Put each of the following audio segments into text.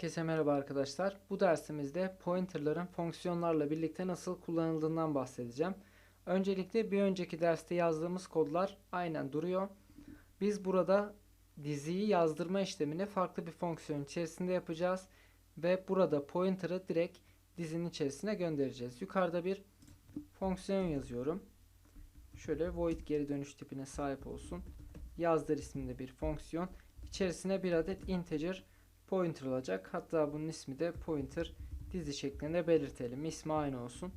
Herkese merhaba arkadaşlar. Bu dersimizde pointerların fonksiyonlarla birlikte nasıl kullanıldığından bahsedeceğim. Öncelikle bir önceki derste yazdığımız kodlar aynen duruyor. Biz burada diziyi yazdırma işlemini farklı bir fonksiyon içerisinde yapacağız. Ve burada pointer'ı direkt dizinin içerisine göndereceğiz. Yukarıda bir fonksiyon yazıyorum. Şöyle void geri dönüş tipine sahip olsun. Yazdır isminde bir fonksiyon. İçerisine bir adet integer pointer olacak. Hatta bunun ismi de pointer dizi şeklinde belirtelim. İsmi aynı olsun.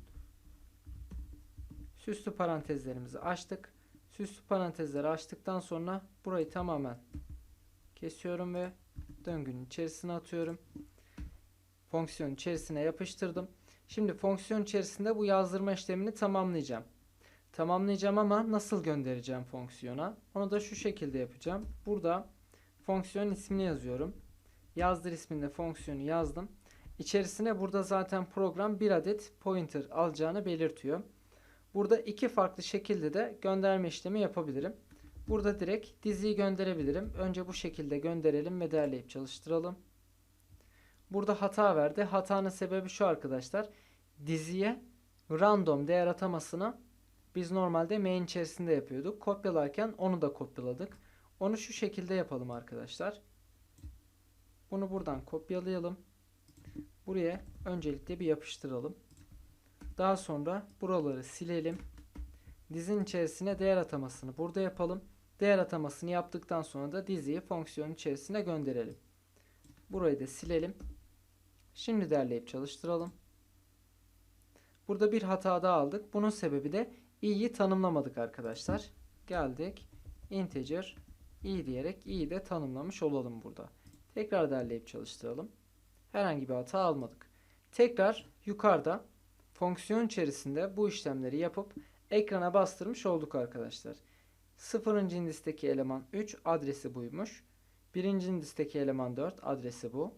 Süslü parantezlerimizi açtık. Süslü parantezleri açtıktan sonra burayı tamamen kesiyorum ve döngünün içerisine atıyorum. Fonksiyon içerisine yapıştırdım. Şimdi fonksiyon içerisinde bu yazdırma işlemini tamamlayacağım. Tamamlayacağım ama nasıl göndereceğim fonksiyona? Onu da şu şekilde yapacağım. Burada fonksiyon ismini yazıyorum. Yazdır isminde fonksiyonu yazdım. İçerisine burada zaten program bir adet pointer alacağını belirtiyor. Burada iki farklı şekilde de gönderme işlemi yapabilirim. Burada direkt diziyi gönderebilirim. Önce bu şekilde gönderelim ve derleyip çalıştıralım. Burada hata verdi. Hatanın sebebi şu arkadaşlar. Diziye random değer atamasını biz normalde main içerisinde yapıyorduk. Kopyalarken onu da kopyaladık. Onu şu şekilde yapalım arkadaşlar. Bunu buradan kopyalayalım. Buraya öncelikle bir yapıştıralım. Daha sonra buraları silelim. Dizin içerisine değer atamasını burada yapalım. Değer atamasını yaptıktan sonra da diziyi fonksiyonun içerisine gönderelim. Burayı da silelim. Şimdi derleyip çalıştıralım. Burada bir hata daha aldık. Bunun sebebi de i'yi tanımlamadık arkadaşlar. Geldik. Integer i diyerek i'yi de tanımlamış olalım burada. Tekrar derleyip çalıştıralım. Herhangi bir hata almadık. Tekrar yukarıda fonksiyon içerisinde bu işlemleri yapıp ekrana bastırmış olduk arkadaşlar. 0. indisteki eleman 3 adresi buymuş. 1. indisteki eleman 4 adresi bu.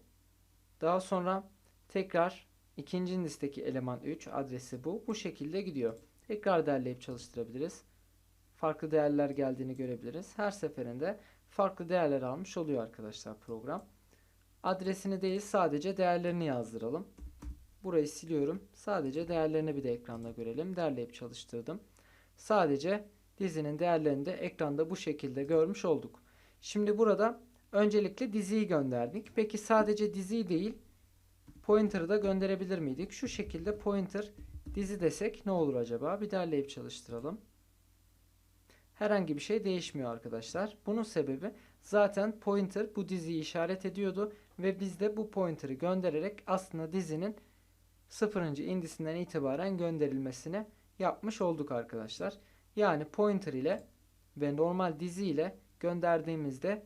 Daha sonra tekrar 2. indisteki eleman 3 adresi bu. Bu şekilde gidiyor. Tekrar derleyip çalıştırabiliriz. Farklı değerler geldiğini görebiliriz. Her seferinde farklı değerler almış oluyor arkadaşlar program. Adresini değil sadece değerlerini yazdıralım. Burayı siliyorum. Sadece değerlerini bir de ekranda görelim. Derleyip çalıştırdım. Sadece dizinin değerlerini de ekranda bu şekilde görmüş olduk. Şimdi burada öncelikle diziyi gönderdik. Peki sadece diziyi değil pointer'ı da gönderebilir miydik? Şu şekilde pointer dizi desek ne olur acaba? Bir derleyip çalıştıralım herhangi bir şey değişmiyor arkadaşlar. Bunun sebebi zaten pointer bu diziyi işaret ediyordu ve biz de bu pointer'ı göndererek aslında dizinin 0. indisinden itibaren gönderilmesini yapmış olduk arkadaşlar. Yani pointer ile ve normal dizi ile gönderdiğimizde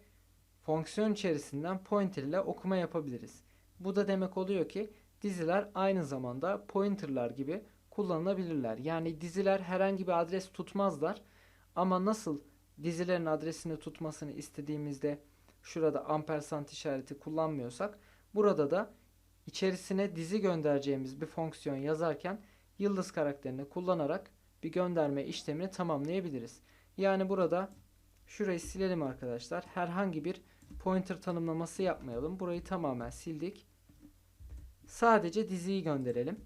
fonksiyon içerisinden pointer ile okuma yapabiliriz. Bu da demek oluyor ki diziler aynı zamanda pointerlar gibi kullanılabilirler. Yani diziler herhangi bir adres tutmazlar ama nasıl dizilerin adresini tutmasını istediğimizde şurada ampersand işareti kullanmıyorsak burada da içerisine dizi göndereceğimiz bir fonksiyon yazarken yıldız karakterini kullanarak bir gönderme işlemini tamamlayabiliriz. Yani burada şurayı silelim arkadaşlar. Herhangi bir pointer tanımlaması yapmayalım. Burayı tamamen sildik. Sadece diziyi gönderelim.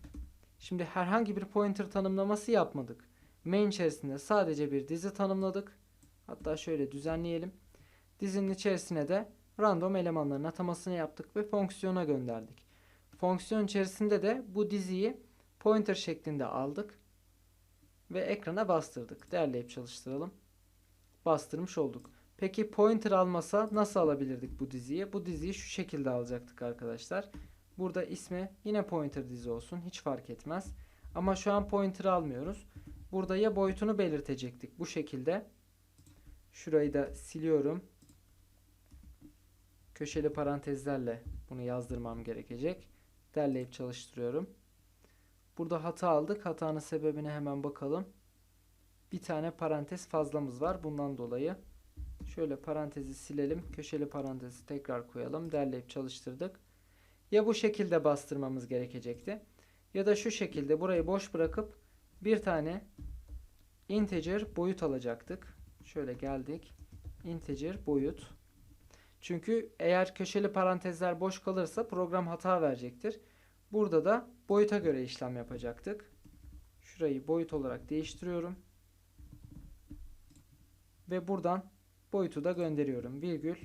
Şimdi herhangi bir pointer tanımlaması yapmadık main içerisinde sadece bir dizi tanımladık. Hatta şöyle düzenleyelim. Dizinin içerisine de random elemanların atamasını yaptık ve fonksiyona gönderdik. Fonksiyon içerisinde de bu diziyi pointer şeklinde aldık ve ekrana bastırdık. Derleyip çalıştıralım. Bastırmış olduk. Peki pointer almasa nasıl alabilirdik bu diziyi? Bu diziyi şu şekilde alacaktık arkadaşlar. Burada ismi yine pointer dizi olsun. Hiç fark etmez. Ama şu an pointer almıyoruz. Burada ya boyutunu belirtecektik bu şekilde. Şurayı da siliyorum. Köşeli parantezlerle bunu yazdırmam gerekecek. Derleyip çalıştırıyorum. Burada hata aldık. Hatanın sebebine hemen bakalım. Bir tane parantez fazlamız var. Bundan dolayı şöyle parantezi silelim. Köşeli parantezi tekrar koyalım. Derleyip çalıştırdık. Ya bu şekilde bastırmamız gerekecekti. Ya da şu şekilde burayı boş bırakıp bir tane integer boyut alacaktık. Şöyle geldik. Integer boyut. Çünkü eğer köşeli parantezler boş kalırsa program hata verecektir. Burada da boyuta göre işlem yapacaktık. Şurayı boyut olarak değiştiriyorum. Ve buradan boyutu da gönderiyorum. Virgül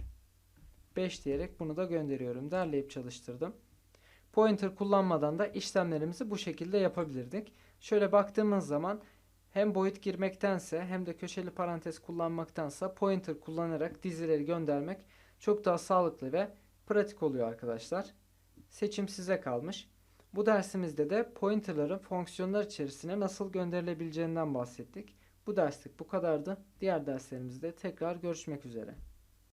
5 diyerek bunu da gönderiyorum. Derleyip çalıştırdım. Pointer kullanmadan da işlemlerimizi bu şekilde yapabilirdik. Şöyle baktığımız zaman hem boyut girmektense hem de köşeli parantez kullanmaktansa pointer kullanarak dizileri göndermek çok daha sağlıklı ve pratik oluyor arkadaşlar. Seçim size kalmış. Bu dersimizde de pointerların fonksiyonlar içerisine nasıl gönderilebileceğinden bahsettik. Bu derslik bu kadardı. Diğer derslerimizde tekrar görüşmek üzere.